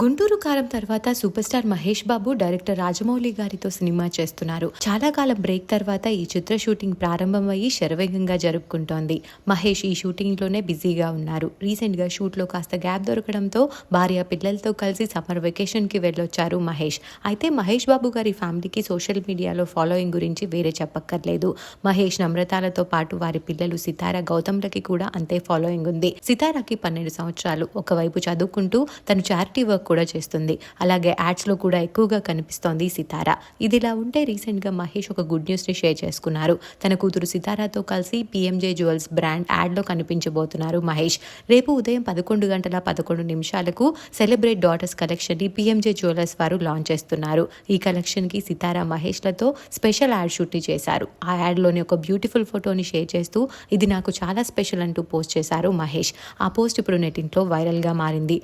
గుంటూరు కారం తర్వాత super star Mahesh Babu director Rajamouli గారితో సినిమా చేస్తున్నారు. చాలా కాలం బ్రేక్ తర్వాత ఈ చిత్ర షూటింగ్ ప్రారంభమయ్యి శరవేగంగా జరుపుకుంటోంది. మహేష్ ఈ షూటింగ్లోనే బిజీగా ఉన్నారు. రీసెంట్గా షూట్లో కాస్త గ్యాప్ దొరకడంతో భార్య పిల్లలతో కలిసి సమ్మర్ వెకేషన్కి వెళ్ళొచ్చారు మహేష్. అయితే మహేష్ బాబు గారి ఫ్యామిలీకి సోషల్ మీడియాలో ఫాలోయింగ్ గురించి వేరే చెప్పక్కర్లేదు. మహేష్ నమ్రతాలతో పాటు వారి పిల్లలు సితార గౌతమ్లకి కూడా అంతే ఫాలోయింగ్ ఉంది. సితారాకి పన్నెండు సంవత్సరాలు. ఒకవైపు చదువుకుంటూ తను చారిటీ వర్క్ కూడా చేస్తుంది. అలాగే యాడ్స్లో కూడా ఎక్కువగా కనిపిస్తోంది సితార. ఇదిలా ఉంటే రీసెంట్గా మహేష్ ఒక గుడ్ న్యూస్ని షేర్ చేసుకున్నారు. తన కూతురు సితారాతో కలిసి పిఎంజే జ్యువెల్స్ బ్రాండ్ యాడ్లో కనిపించబోతున్నారు మహేష్. రేపు ఉదయం పదకొండు గంటల పదకొండు నిమిషాలకు సెలబ్రేట్ డాటర్స్ కలెక్షన్ని పిఎంజే జ్యువెలర్స్ వారు లాంచ్ చేస్తున్నారు. ఈ కలెక్షన్కి సితారా మహేష్లతో స్పెషల్ యాడ్ షూట్ని చేశారు. ఆ యాడ్లోని ఒక బ్యూటిఫుల్ ఫోటోని షేర్ చేస్తూ ఇది నాకు చాలా స్పెషల్ అంటూ పోస్ట్ చేశారు మహేష్. ఆ పోస్ట్ ఇప్పుడు నెటింట్లో వైరల్గా మారింది.